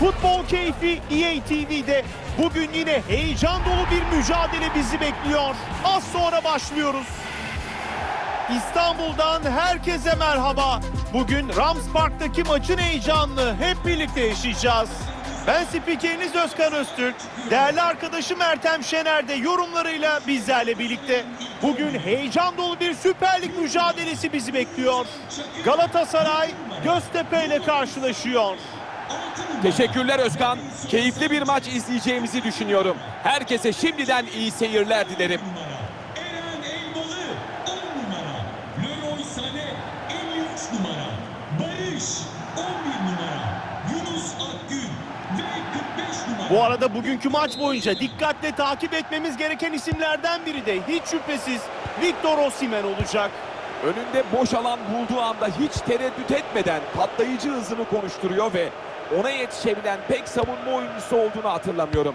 Futbol keyfi EA TV'de. Bugün yine heyecan dolu bir mücadele bizi bekliyor. Az sonra başlıyoruz. İstanbul'dan herkese merhaba. Bugün Rams Park'taki maçın heyecanını hep birlikte yaşayacağız. Ben spikeriniz Özkan Öztürk. Değerli arkadaşım Ertem Şener de yorumlarıyla bizlerle birlikte. Bugün heyecan dolu bir Süper Lig mücadelesi bizi bekliyor. Galatasaray Göztepe ile karşılaşıyor. Teşekkürler Özkan. Keyifli bir maç izleyeceğimizi düşünüyorum. Herkese şimdiden iyi seyirler dilerim. Eren Elmalı 10 numara. Leroy Sané 53 numara. Barış 11 numara. Yunus Akgün ve 45 numara. Bu arada bugünkü maç boyunca dikkatle takip etmemiz gereken isimlerden biri de hiç şüphesiz Victor Osimhen olacak. Önünde boş alan bulduğu anda hiç tereddüt etmeden patlayıcı hızını konuşturuyor ve ona yetişebilen pek savunma oyuncusu olduğunu hatırlamıyorum.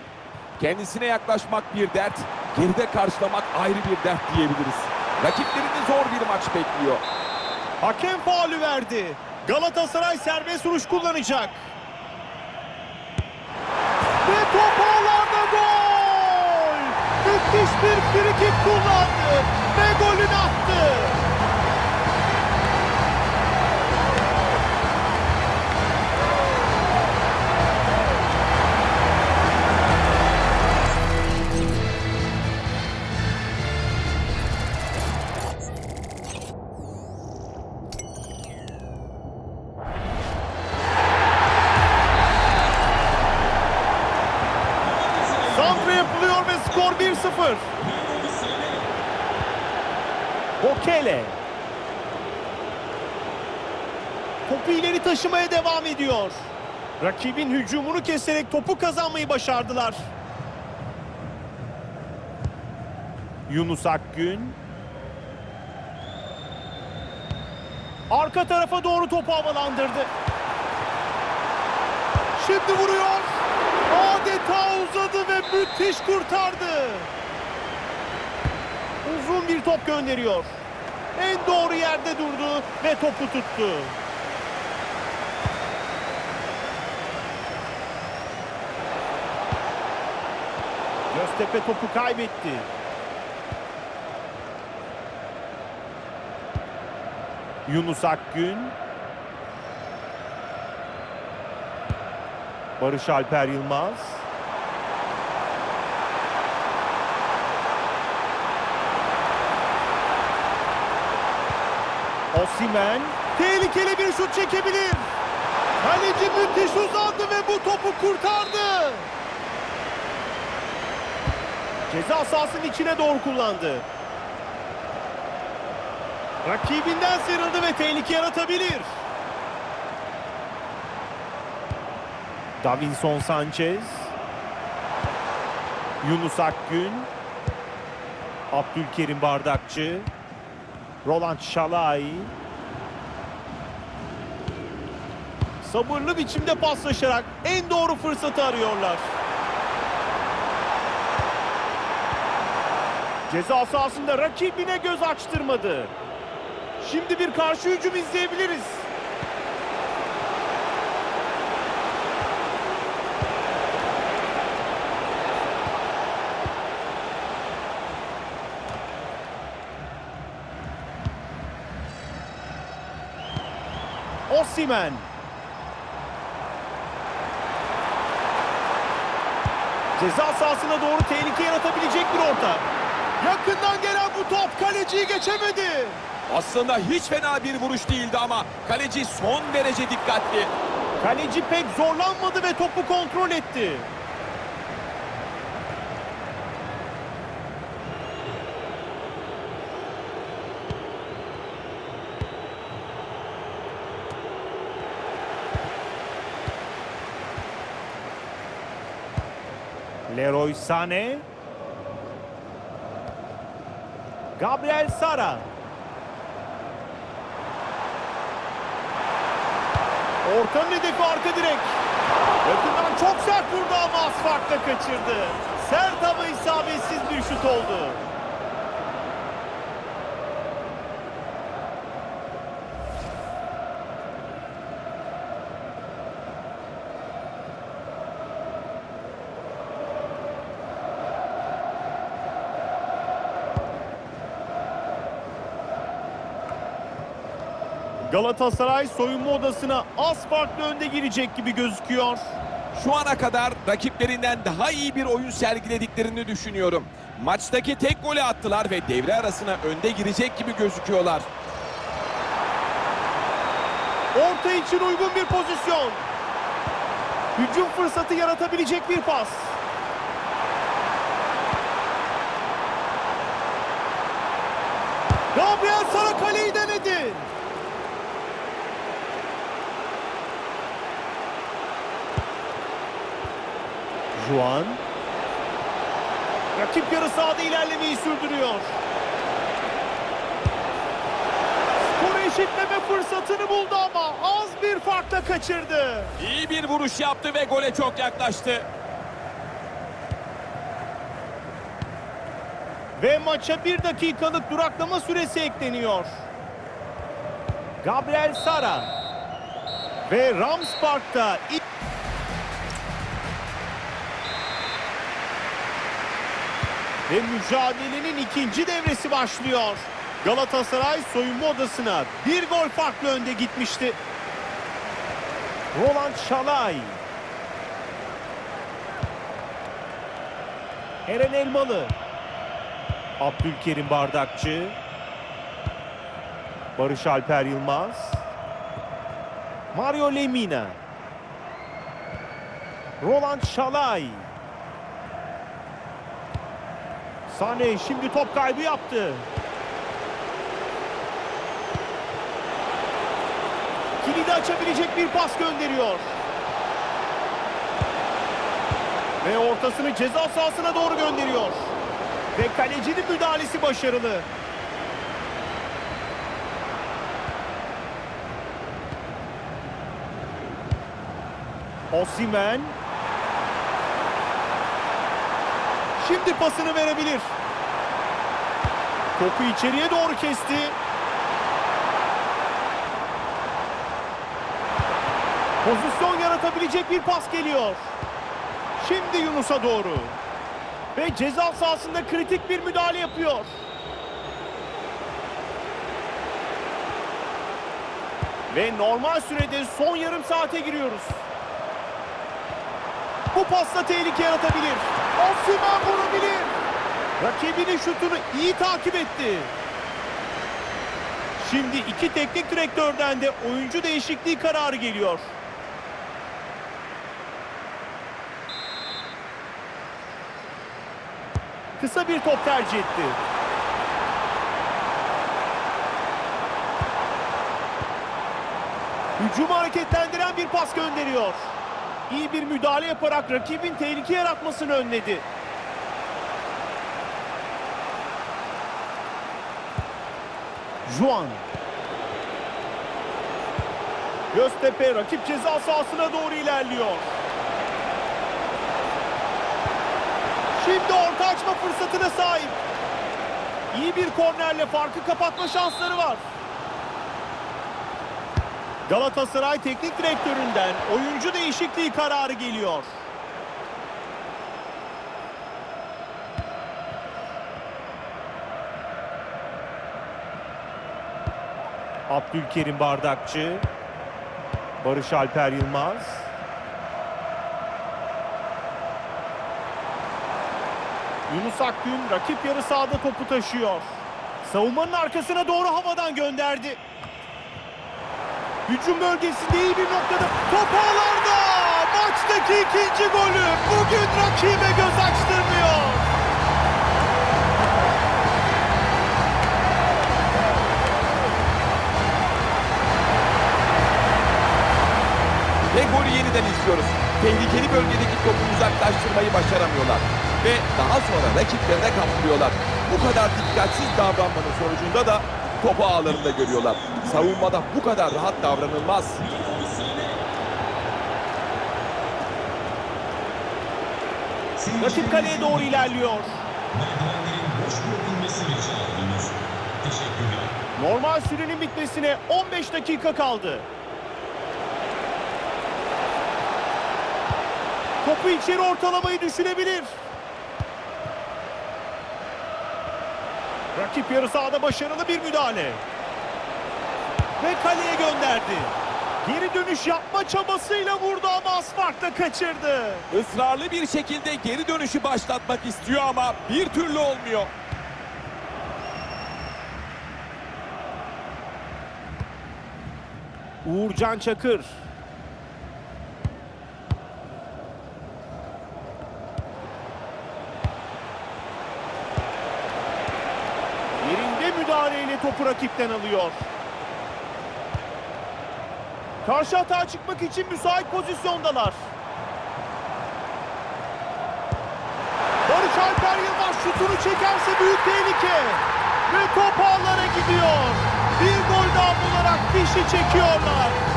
Kendisine yaklaşmak bir dert, geride karşılamak ayrı bir dert diyebiliriz. Rakiplerini zor bir maç bekliyor. Hakem faulü verdi. Galatasaray serbest vuruş kullanacak. Ve top ağlarda gol! Müthiş bir frikik kullandı ve golünü Bokele. Topu ileri taşımaya devam ediyor. Rakibin hücumunu keserek topu kazanmayı başardılar. Yunus Akgün. Arka tarafa doğru topu havalandırdı. Şimdi vuruyor. Adeta uzadı ve müthiş kurtardı. Uzun bir top gönderiyor. En doğru yerde durdu ve topu tuttu. Göztepe topu kaybetti. Yunus Akgün. Barış Alper Yılmaz. Osimen tehlikeli bir şut çekebilir. Kaleci müthiş uzandı ve bu topu kurtardı. Ceza sahasının içine doğru kullandı. Rakibinden sıyrıldı ve tehlike yaratabilir. Davinson Sanchez. Yunus Akgün. Abdülkerim Bardakçı. Roland Şalay. Sabırlı biçimde paslaşarak en doğru fırsatı arıyorlar. Ceza sahasında rakibine göz açtırmadı. Şimdi bir karşı hücum izleyebiliriz. Osimen. Ceza sahasına doğru tehlike yaratabilecek bir orta. Yakından gelen bu top kaleciyi geçemedi. Aslında hiç fena bir vuruş değildi ama kaleci son derece dikkatli. Kaleci pek zorlanmadı ve topu kontrol etti. Leroy Sané. Gabriel Sara. Ortanın hedefi arka direk. Yakından çok sert vurdu ama az farkla kaçırdı. Sert ama isabetsiz bir şut oldu. Galatasaray soyunma odasına az farklı önde girecek gibi gözüküyor. Şu ana kadar rakiplerinden daha iyi bir oyun sergilediklerini düşünüyorum. Maçtaki tek golü attılar ve devre arasına önde girecek gibi gözüküyorlar. Orta için uygun bir pozisyon. Hücum fırsatı yaratabilecek bir pas. Gabriel Sara kaleyi denedi. Juan. Rakip yarı sahada ilerlemeyi sürdürüyor. Skoru eşitleme fırsatını buldu ama az bir farkla kaçırdı. İyi bir vuruş yaptı ve gole çok yaklaştı. Ve maça bir dakikalık duraklama süresi ekleniyor. Gabriel Sara. Ve Rams Ve mücadelenin ikinci devresi başlıyor. Galatasaray soyunma odasına bir gol farklı önde gitmişti. Roland Şalay. Eren Elmalı. Abdülkerim Bardakçı. Barış Alper Yılmaz. Mario Lemina. Roland Şalay. Sane şimdi top kaybı yaptı. Kilidi açabilecek bir pas gönderiyor. Ve ortasını ceza sahasına doğru gönderiyor. Ve kalecinin müdahalesi başarılı. Osimen. Şimdi pasını verebilir. Topu içeriye doğru kesti. Pozisyon yaratabilecek bir pas geliyor. Şimdi Yunus'a doğru. Ve ceza sahasında kritik bir müdahale yapıyor. Ve normal sürede son yarım saate giriyoruz. Bu pasla tehlike yaratabilir. Osimhen vurabilir. Rakibinin şutunu iyi takip etti. Şimdi iki teknik direktörden de oyuncu değişikliği kararı geliyor. Kısa bir top tercih etti. Hücumu hareketlendiren bir pas gönderiyor. İyi bir müdahale yaparak rakibin tehlike yaratmasını önledi. Juan. Göztepe rakip ceza sahasına doğru ilerliyor. Şimdi orta açma fırsatına sahip. İyi bir kornerle farkı kapatma şansları var. Galatasaray teknik direktöründen oyuncu değişikliği kararı geliyor. Abdülkerim Bardakçı, Barış Alper Yılmaz. Yunus Akgün rakip yarı sahada topu taşıyor. Savunmanın arkasına doğru havadan gönderdi. Hücum bölgesinde iyi bir noktada top ağlarda. Maçtaki ikinci golü bugün rakibe göz açtırmıyor. Ve golü yeniden izliyoruz. Tehlikeli bölgedeki topu uzaklaştırmayı başaramıyorlar. Ve daha sonra rakiplerine kaptırıyorlar. Bu kadar dikkatsiz davranmanın sonucunda da topu ağlarında görüyorlar. Savunmada bu kadar rahat davranılmaz. Rakip kaleye doğru ilerliyor. Normal sürenin bitmesine 15 dakika kaldı. Topu içeri ortalamayı düşünebilir. Rakip yarı sahada başarılı bir müdahale. Ve kaleye gönderdi. Geri dönüş yapma çabasıyla vurdu ama az farkla kaçırdı. Israrlı bir şekilde geri dönüşü başlatmak istiyor ama bir türlü olmuyor. Uğurcan Çakır. Yerinde müdahaleyle topu rakipten alıyor. Karşı hata çıkmak için müsait pozisyondalar. Barış Alper Yılmaz şutunu çekerse büyük tehlike. Ve top ağlara gidiyor. Bir gol daha bularak fişi çekiyorlar.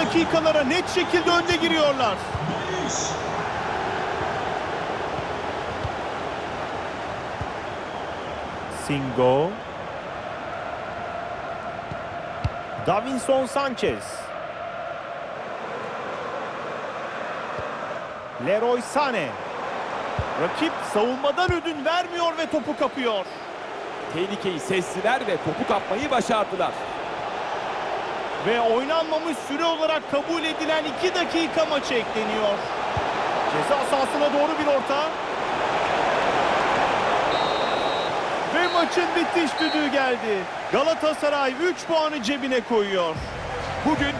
Dakikalara net şekilde önde giriyorlar. Singo. Davinson Sanchez. Leroy Sané. Rakip savunmadan ödün vermiyor ve topu kapıyor. Tehlikeyi sestiler ve topu kapmayı başardılar. Ve oynanmamış süre olarak kabul edilen 2 dakika maça ekleniyor. Ceza sahasına doğru bir orta. Ve maçın bitiş düdüğü geldi. Galatasaray 3 puanı cebine koyuyor. Bugün